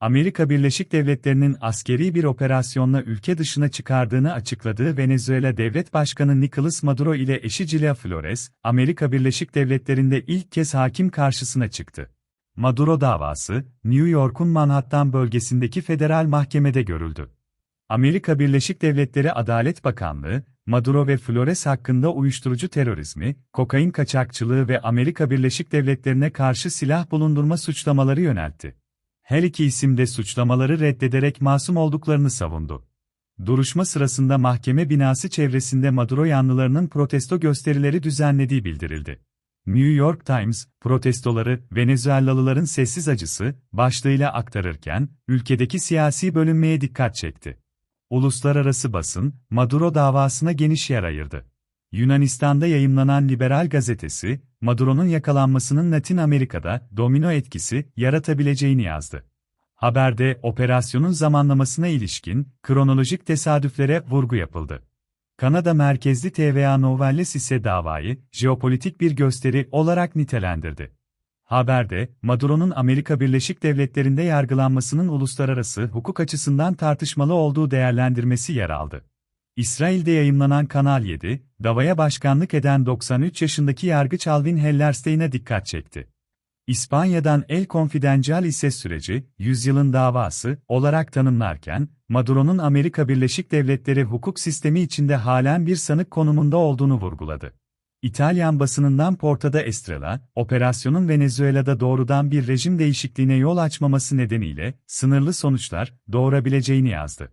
Amerika Birleşik Devletleri'nin askeri bir operasyonla ülke dışına çıkardığını açıkladığı Venezuela Devlet Başkanı Nicolas Maduro ile eşi Cilia Flores, Amerika Birleşik Devletleri'nde ilk kez hakim karşısına çıktı. Maduro davası, New York'un Manhattan bölgesindeki federal mahkemede görüldü. Amerika Birleşik Devletleri Adalet Bakanlığı, Maduro ve Flores hakkında uyuşturucu terörizmi, kokain kaçakçılığı ve Amerika Birleşik Devletleri'ne karşı silah bulundurma suçlamaları yöneltti. Her iki isim de suçlamaları reddederek masum olduklarını savundu. Duruşma sırasında mahkeme binası çevresinde Maduro yanlılarının protesto gösterileri düzenlediği bildirildi. New York Times, protestoları, Venezuelalıların sessiz acısı, başlığıyla aktarırken, ülkedeki siyasi bölünmeye dikkat çekti. Uluslararası basın, Maduro davasına geniş yer ayırdı. Yunanistan'da yayımlanan Liberal gazetesi, Maduro'nun yakalanmasının Latin Amerika'da domino etkisi yaratabileceğini yazdı. Haberde operasyonun zamanlamasına ilişkin kronolojik tesadüflere vurgu yapıldı. Kanada merkezli TVA Novelis ise davayı jeopolitik bir gösteri olarak nitelendirdi. Haberde, Maduro'nun Amerika Birleşik Devletleri'nde yargılanmasının uluslararası hukuk açısından tartışmalı olduğu değerlendirmesi yer aldı. İsrail'de yayımlanan Kanal 7, davaya başkanlık eden 93 yaşındaki yargıç Alvin Hellerstein'e dikkat çekti. İspanya'dan El Confidencial ise süreci, yüzyılın davası olarak tanımlarken, Maduro'nun Amerika Birleşik Devletleri hukuk sistemi içinde halen bir sanık konumunda olduğunu vurguladı. İtalyan basınından Portada Estrela, operasyonun Venezuela'da doğrudan bir rejim değişikliğine yol açmaması nedeniyle, sınırlı sonuçlar doğurabileceğini yazdı.